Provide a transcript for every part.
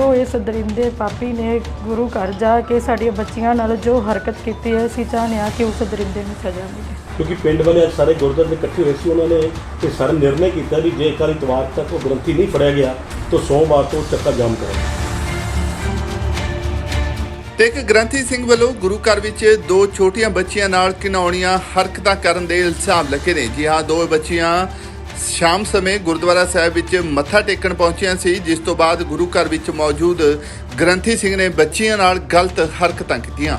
ਜੋ ਇਸ ਦਰਿੰਦੇ ਪਾਪੀ ਨੇ ਗੁਰੂ ਘਰ ਜਾ ਕੇ ਸਾਡੀਆਂ ਬੱਚੀਆਂ ਨਾਲ ਜੋ ਹਰਕਤ ਕੀਤੀ ਹੈ ਅਸੀਂ ਚਾਹੁੰਦੇ ਹਾਂ ਕਿ ਉਸ ਦਰਿੰਦੇ ਨੂੰ ਸਜ਼ਾ ਮਿਲੇ। ਕਿਉਂਕਿ ਪਿੰਡ ਵਾਲੇ ਅੱਜ ਸਾਰੇ ਗੁਰਦੁਆਰੇ ਦੇ ਇਕੱਠੇ ਹੋਏ ਸੀ ਉਹਨਾਂ ਨੇ ਇਹ ਸਾਰਾ ਨਿਰਣਾ ਕੀਤਾ ਵੀ ਜੇ ਕੱਲ੍ਹ ਇਤਵਾਰ ਤੱਕ ਉਹ ਗ੍ਰੰਥੀ ਨਹੀਂ ਫੜਿਆ ਗਿਆ ਤਾਂ ਸੋਮਵਾਰ ਤੋਂ ਚੱਕਾ ਜਾਮ ਕਰਾਂਗੇ। ਤੇ ਇੱਕ ਗ੍ਰੰਥੀ ਸਿੰਘ ਵੱਲੋਂ ਗੁਰੂ ਘਰ ਵਿੱਚ ਦੋ ਛੋਟੀਆਂ ਬੱਚੀਆਂ ਨਾਲ ਘਿਨਾਉਣੀਆਂ ਹਰਕਤਾਂ ਕਰਨ ਦੇ ਇਲਜ਼ਾਮ ਲੱਗੇ ਨੇ। ਜੀ ਹਾਂ ਦੋ ਬੱਚੀਆਂ ਸ਼ਾਮ ਸਮੇਂ ਗੁਰਦੁਆਰਾ ਸਾਹਿਬ ਵਿੱਚ ਮੱਥਾ ਟੇਕਣ ਪਹੁੰਚਿਆ ਸੀ, ਜਿਸ ਤੋਂ ਬਾਅਦ ਗੁਰੂ ਘਰ ਵਿੱਚ ਮੌਜੂਦ ਗ੍ਰੰਥੀ ਸਿੰਘ ਨੇ ਬੱਚੀਆਂ ਨਾਲ ਗਲਤ ਹਰਕਤਾਂ ਕੀਤੀਆਂ।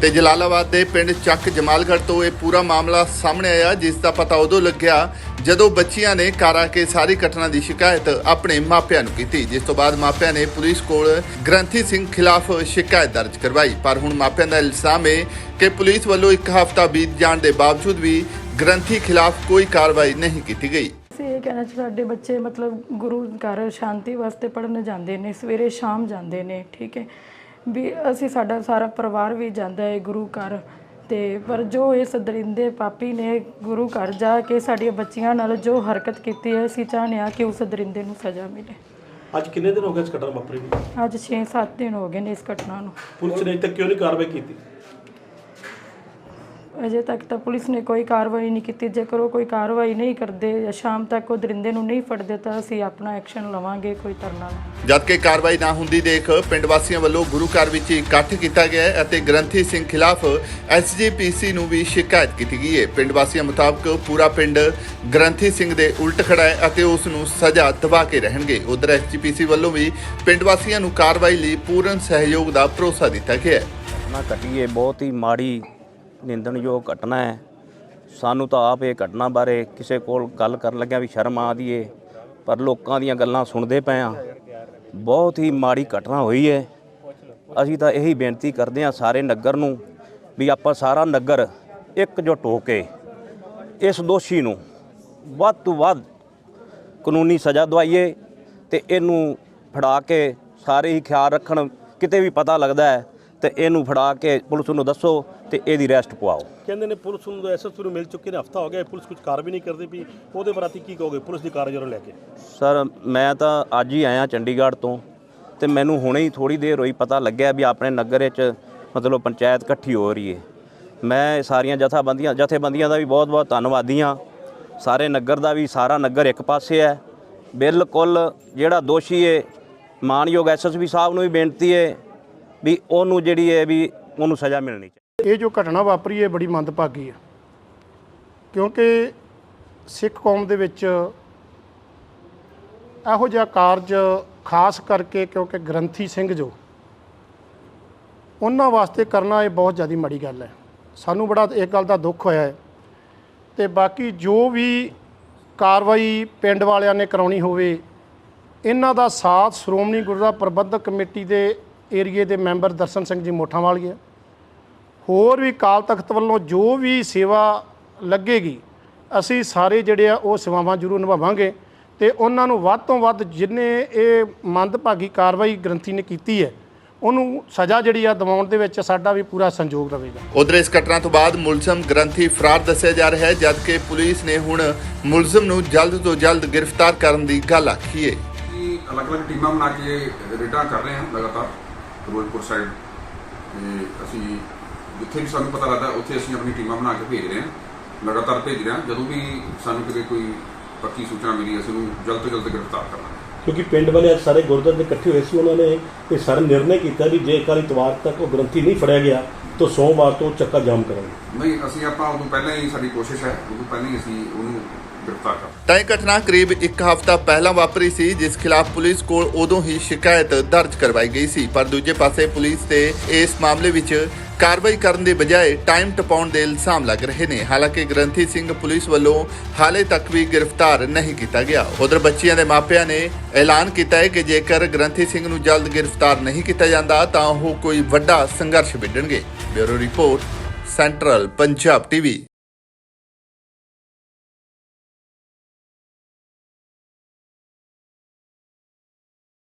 ਤੇ ਜਲਾਲਾਬਾਦ ਦੇ ਪਿੰਡ ਚੱਕ ਜਮਾਲਗੜ੍ਹ ਤੋਂ ਇਹ ਪੂਰਾ ਮਾਮਲਾ ਸਾਹਮਣੇ ਆਇਆ, ਜਿਸ ਦਾ ਪਤਾ ਉਦੋਂ ਲੱਗਿਆ ਜਦੋਂ ਬੱਚੀਆਂ ਨੇ ਘਰ ਆ ਕੇ ਸਾਰੀ ਘਟਨਾ ਦੀ ਸ਼ਿਕਾਇਤ ਆਪਣੇ ਮਾਪਿਆਂ ਨੂੰ ਕੀਤੀ, ਜਿਸ ਤੋਂ ਬਾਅਦ ਮਾਪਿਆਂ ਨੇ ਪੁਲਿਸ ਕੋਲ ਗ੍ਰੰਥੀ ਸਿੰਘ ਖਿਲਾਫ ਸ਼ਿਕਾਇਤ ਦਰਜ ਕਰਵਾਈ। ਪਰ ਹੁਣ ਮਾਪਿਆਂ ਦਾ ਇਲਜ਼ਾਮ ਹੈ ਕਿ ਪੁਲਿਸ ਵੱਲੋਂ ਇੱਕ ਹਫ਼ਤਾ ਬੀਤ ਜਾਣ ਦੇ ਬਾਵਜੂਦ ਵੀ ਗ੍ਰੰਥੀ ਖਿਲਾਫ ਕੋਈ ਕਾਰਵਾਈ ਨਹੀਂ ਕੀਤੀ ਗਈ। ਅਸੀਂ ਇਹ ਕਹਿਣਾ ਚਾਹੁੰਦੇ ਸਾਡੇ ਬੱਚੇ ਮਤਲਬ ਗੁਰੂ ਘਰ ਸ਼ਾਂਤੀ ਵਾਸਤੇ ਪੜਨ ਜਾਂਦੇ ਨੇ ਸਵੇਰੇ ਸ਼ਾਮ ਜਾਂਦੇ ਨੇ ਠੀਕ ਹੈ। ਵੀ ਅਸੀਂ ਸਾਡਾ ਸਾਰਾ ਪਰਿਵਾਰ ਵੀ ਜਾਂਦਾ ਹੈ ਗੁਰੂ ਘਰ ਤੇ ਪਰ ਜੋ ਇਸ ਦਰਿੰਦੇ ਪਾਪੀ ਨੇ ਗੁਰੂ ਘਰ ਜਾ ਕੇ ਸਾਡੀਆਂ ਬੱਚੀਆਂ ਨਾਲ ਜੋ ਹਰਕਤ ਕੀਤੀ ਹੈ ਅਸੀਂ ਚਾਹੁੰਦੇ ਹਾਂ ਕਿ ਉਸ ਦਰਿੰਦੇ ਨੂੰ ਸਜ਼ਾ ਮਿਲੇ। ਅੱਜ ਕਿੰਨੇ ਦਿਨ ਹੋ ਗਏ ਇਸ ਘਟਨਾ ਵਾਪਰੀ ਨੂੰ? ਅੱਜ 6-7 ਦਿਨ ਹੋ ਗਏ ਨੇ ਇਸ ਘਟਨਾ ਨੂੰ। ਪੁਲਿਸ ਨੇ ਤੱਕ ਕਿਉਂ ਨਹੀਂ ਕਾਰਵਾਈ ਕੀਤੀ? ਅਜੇ ਤੱਕ ਤਾਂ ਪੁਲਿਸ ਨੇ ਕੋਈ ਕਾਰਵਾਈ ਨਹੀਂ ਕੀਤੀ। ਜੇਕਰ ਉਹ ਕੋਈ ਕਾਰਵਾਈ ਨਹੀਂ ਕਰਦੇ ਜਾਂ ਸ਼ਾਮ ਤੱਕ ਉਹ ਦਰਿੰਦੇ ਨੂੰ ਨਹੀਂ ਫੜਦੇ ਤਾਂ ਅਸੀਂ ਆਪਣਾ ਐਕਸ਼ਨ ਲਵਾਂਗੇ ਕੋਈ ਧਰਨਾ ਜਦਕਿ ਕਾਰਵਾਈ ਨਾ ਹੁੰਦੀ ਦੇਖ ਪਿੰਡ ਵਾਸੀਆਂ ਵੱਲੋਂ ਗੁਰੂ ਘਰ ਵਿੱਚ ਇਕੱਠ ਕੀਤਾ ਗਿਆ ਹੈ ਅਤੇ ਗ੍ਰੰਥੀ ਸਿੰਘ ਖਿਲਾਫ ਐਸਜੀਪੀਸੀ ਨੂੰ ਵੀ ਸ਼ਿਕਾਇਤ ਕੀਤੀ ਗਈ ਹੈ। ਪਿੰਡ ਵਾਸੀਆਂ ਮੁਤਾਬਕ ਪੂਰਾ ਪਿੰਡ ਗ੍ਰੰਥੀ ਸਿੰਘ ਦੇ ਉਲਟ ਖੜਾ ਹੈ ਅਤੇ ਉਸ ਨੂੰ ਸਜ਼ਾ ਦਿਵਾ ਕੇ ਰਹਿਣਗੇ। ਉਧਰ ਐਸਜੀਪੀਸੀ ਵੱਲੋਂ ਵੀ ਪਿੰਡ ਵਾਸੀਆਂ ਨੂੰ ਕਾਰਵਾਈ ਲਈ ਪੂਰਨ ਸਹਿਯੋਗ ਦਾ ਭਰੋਸਾ ਦਿੱਤਾ ਗਿਆ ਹੈ। ਘਟੀ ਹੈ ਬਹੁਤ ਹੀ ਮਾੜੀ ਨਿੰਦਣਯੋਗ ਘਟਨਾ ਹੈ। ਸਾਨੂੰ ਤਾਂ ਆਪ ਇਹ ਘਟਨਾ ਬਾਰੇ ਕਿਸੇ ਕੋਲ ਗੱਲ ਕਰਨ ਲੱਗਿਆ ਵੀ ਸ਼ਰਮ ਆਦੀ ਏ ਪਰ ਲੋਕਾਂ ਦੀਆਂ ਗੱਲਾਂ ਸੁਣਦੇ ਪਏ ਆ ਬਹੁਤ ਹੀ ਮਾੜੀ ਘਟਨਾ ਹੋਈ ਹੈ। ਅਸੀਂ ਤਾਂ ਇਹੀ ਬੇਨਤੀ ਕਰਦੇ ਆ ਸਾਰੇ ਨਗਰ ਨੂੰ ਵੀ ਆਪਾਂ ਸਾਰਾ ਨਗਰ ਇਕਜੁੱਟ ਹੋ ਕੇ ਇਸ ਦੋਸ਼ੀ ਨੂੰ ਵੱਧ ਤੋਂ ਵੱਧ ਕਾਨੂੰਨੀ ਸਜ਼ਾ ਦਵਾਈਏ ਤੇ ਇਹਨੂੰ ਫੜਾ ਕੇ ਸਾਰੇ ਹੀ ਖਿਆਲ ਰੱਖਣ। ਕਿਤੇ ਵੀ ਪਤਾ ਲੱਗਦਾ ਹੈ ਤੇ ਇਹਨੂੰ ਫੜਾ ਕੇ ਪੁਲਿਸ ਨੂੰ ਦੱਸੋ ਤੇ ਇਹਦੀ ਰੈਸਟ ਪਵਾਓ। ਕਹਿੰਦੇ ਨੇ ਪੁਲਿਸ ਨੂੰ ਐਸਐਸਪੀ ਨੂੰ ਮਿਲ ਚੁੱਕੇ ਨੇ ਹਫਤਾ ਹੋ ਗਿਆ ਪੁਲਿਸ ਕੁਝ ਕਾਰਵਾਈ ਨਹੀਂ ਕਰਦੀ ਵੀ ਉਹਦੇ ਬਰਾਤੀ ਕੀ ਕਹੋਗੇ? ਪੁਲਿਸ ਦੀ ਕਾਰਜ ਨੂੰ ਲੈ ਕੇ। ਸਰ ਮੈਂ ਤਾਂ ਅੱਜ ਹੀ ਆਇਆ ਚੰਡੀਗੜ੍ਹ ਤੋਂ ਤੇ ਮੈਨੂੰ ਹੁਣੇ ਹੀ ਥੋੜੀ ਦੇਰ ਹੋਈ ਪਤਾ ਲੱਗਿਆ ਵੀ ਆਪਣੇ ਨਗਰ ਵਿੱਚ ਮਤਲਬ ਪੰਚਾਇਤ ਇਕੱਠੀ ਹੋ ਰਹੀ ਹੈ। ਮੈਂ ਸਾਰੀਆਂ ਜਥਾਬੰਦੀਆਂ ਜਥੇਬੰਦੀਆਂ ਦਾ ਵੀ ਬਹੁਤ-ਬਹੁਤ ਧੰਨਵਾਦੀ ਹਾਂ। ਸਾਰੇ ਨਗਰ ਦਾ ਵੀ ਸਾਰਾ ਨਗਰ ਇੱਕ ਪਾਸੇ ਹੈ। ਬਿਲਕੁਲ ਜਿਹੜਾ ਦੋਸ਼ੀ ਹੈ ਮਾਨਯੋਗ ਐਸਐਸਪੀ ਸਾਹਿਬ ਨੂੰ ਵੀ ਬੇਨਤੀ ਹੈ ਵੀ ਉਹਨੂੰ ਜਿਹੜੀ ਹੈ ਵੀ ਉਹਨੂੰ ਸਜ਼ਾ ਮਿਲਣੀ ਚਾਹੀਦੀ। ਇਹ ਜੋ ਘਟਨਾ ਵਾਪਰੀ ਹੈ ਬੜੀ ਮੰਦਭਾਗੀ ਹੈ ਕਿਉਂਕਿ ਸਿੱਖ ਕੌਮ ਦੇ ਵਿੱਚ ਇਹੋ ਜਿਹਾ ਕਾਰਜ ਖਾਸ ਕਰਕੇ ਕਿਉਂਕਿ ਗ੍ਰੰਥੀ ਸਿੰਘ ਜੋ, ਉਹਨਾਂ ਵਾਸਤੇ ਕਰਨਾ ਇਹ ਬਹੁਤ ਜ਼ਿਆਦਾ ਮਾੜੀ ਗੱਲ ਹੈ। ਸਾਨੂੰ ਬੜਾ ਇੱਕ ਗੱਲ ਦਾ ਦੁੱਖ ਹੋਇਆ ਹੈ ਤੇ ਬਾਕੀ ਜੋ ਵੀ ਕਾਰਵਾਈ ਪਿੰਡ ਵਾਲਿਆਂ ਨੇ ਕਰਾਉਣੀ ਹੋਵੇ, ਇਹਨਾਂ ਦਾ ਸਾਥ ਸ਼੍ਰੋਮਣੀ ਗੁਰਦੁਆਰਾ ਪ੍ਰਬੰਧਕ ਕਮੇਟੀ ਦੇ ਏਰੀਏ ਦੇ ਮੈਂਬਰ ਦਰਸ਼ਨ ਸਿੰਘ ਜੀ ਮੋਠਾਂ ਵਾਲ ਗਿਆ ਹੋਰ ਵੀ ਕਾਲ ਤਖਤ ਵੱਲੋਂ ਜੋ ਵੀ ਸੇਵਾ ਲੱਗੇਗੀ ਅਸੀਂ ਸਾਰੇ ਜਿਹੜੇ ਆ ਉਹ ਸੇਵਾਵਾਂ ਜ਼ਰੂਰ ਨਿਭਾਵਾਂਗੇ ਤੇ ਉਹਨਾਂ ਨੂੰ ਵੱਧ ਤੋਂ ਵੱਧ ਜਿਨੇ ਇਹ ਮੰਦਭਾਗੀ ਕਾਰਵਾਈ ਗ੍ਰੰਥੀ ਨੇ ਕੀਤੀ ਹੈ ਉਹਨੂੰ ਸਜ਼ਾ ਜਿਹੜੀ ਆ ਦਿਵਾਉਣ ਦੇ ਵਿੱਚ ਸਾਡਾ ਵੀ ਪੂਰਾ ਸੰਯੋਗ ਰਹੇਗਾ। ਉਧਰ ਇਸ ਘਟਨਾ ਤੋਂ ਬਾਅਦ ਮੁਲਜ਼ਮ ਗ੍ਰੰਥੀ ਫਰਾਰ ਦੱਸਿਆ ਜਾ ਰਿਹਾ ਹੈ ਜਦਕਿ ਪੁਲਿਸ ਨੇ ਹੁਣ ਮੁਲਜ਼ਮ ਨੂੰ ਜਲਦ ਤੋਂ ਜਲਦ ਗ੍ਰਿਫਤਾਰ ਕਰਨ ਦੀ ਗੱਲ ਆਖੀ ਹੈ। ਅਲੱਗ-ਅਲੱਗ ਟੀਮਾਂ ਬਣਾ ਕੇ ਰੇਡਾਂ ਕਰ ਰਹੇ ਹਾਂ ਲਗਾਤਾਰ ਫਿਰੋਜ਼ਪੁਰ ਸਾਈਡ ਤੇ ਅਸੀਂ ਜਿੱਥੇ ਵੀ ਸਾਨੂੰ ਪਤਾ ਲੱਗਦਾ ਉੱਥੇ ਅਸੀਂ ਆਪਣੀ ਟੀਮਾਂ ਬਣਾ ਕੇ ਭੇਜ ਰਹੇ ਹਾਂ ਲਗਾਤਾਰ ਭੇਜ ਰਹੇ ਹਾਂ ਜਦੋਂ ਵੀ ਸਾਨੂੰ ਕਿਤੇ ਕੋਈ ਪੱਕੀ ਸੂਚਨਾ ਮਿਲੀ ਅਸੀਂ ਉਹਨੂੰ ਜਲਦ ਤੋਂ ਜਲਦ ਗ੍ਰਿਫਤਾਰ ਕਰਾਂਗੇ ਕਿਉਂਕਿ ਪਿੰਡ ਵਾਲੇ ਅੱਜ ਸਾਰੇ ਗੁਰਦੁਆਰੇ ਦੇ ਇਕੱਠੇ ਹੋਏ ਸੀ ਉਹਨਾਂ ਨੇ ਇਹ ਸਾਰਾ ਨਿਰਣਾ ਕੀਤਾ ਵੀ ਜੇ ਕੱਲ੍ਹ ਇਤਵਾਰ ਤੱਕ ਉਹ ਗ੍ਰੰਥੀ ਨਹੀਂ ਫੜਿਆ ਗਿਆ ਤਾਂ ਸੋਮਵਾਰ ਤੋਂ ਚੱਕਾ ਜਾਮ ਕਰਾਂਗੇ। ਨਹੀਂ ਅਸੀਂ ਆਪਾਂ ਉਦੋਂ ਪਹਿਲਾਂ ਹੀ ਸਾਡੀ ਕੋਸ਼ਿਸ਼ ਹੈ ਉਦੋਂ ਪਹਿਲਾਂ ਹੀ ਅਸੀਂ ਉਹਨੂੰ ਗ੍ਰਿਫਤਾਰ ਕਰ ਤਾਂ ਇਹ ਘਟਨਾ ਕਰੀਬ ਇੱਕ ਹਫ਼ਤਾ ਪਹਿਲਾਂ ਵਾਪਰੀ ਸੀ ਜਿਸ ਖਿਲਾਫ ਪੁਲਿਸ ਕੋਲ ਉਦੋਂ ਹੀ ਸ਼ਿਕਾਇਤ ਦਰਜ ਕਰਵਾਈ ਗਈ ਸੀ। ਪਰ ਦੂਜੇ ਪਾਸੇ ਪੁਲਿਸ ਤੇ ਇਸ ਮਾਮਲੇ ਵਿੱਚ ਕਾਰਵਾਈ ਕਰਨ ਦੇ ਬਜਾਏ ਟਾਈਮ ਟਪਾਉਣ ਦੇ ਇਲਜ਼ਾਮ ਲੱਗ ਰਹੇ ਨੇ। ਹਾਲਾਂਕਿ ਗ੍ਰੰਥੀ ਸਿੰਘ ਪੁਲਿਸ ਵੱਲੋਂ ਹਾਲੇ ਤੱਕ ਵੀ ਗ੍ਰਿਫਤਾਰ ਨਹੀਂ ਕੀਤਾ ਗਿਆ। ਉਧਰ ਬੱਚੀਆਂ ਦੇ ਮਾਪਿਆਂ ਨੇ ਐਲਾਨ ਕੀਤਾ ਹੈ ਕਿ ਜੇਕਰ ਗ੍ਰੰਥੀ ਸਿੰਘ ਨੂੰ ਜਲਦ ਗ੍ਰਿਫਤਾਰ ਨਹੀਂ ਕੀਤਾ ਜਾਂਦਾ, ਤਾਂ ਉਹ ਕੋਈ ਵੱਡਾ ਸੰਘਰਸ਼ ਵਿੱਢਣਗੇ। Bureau report, central Punjab TV.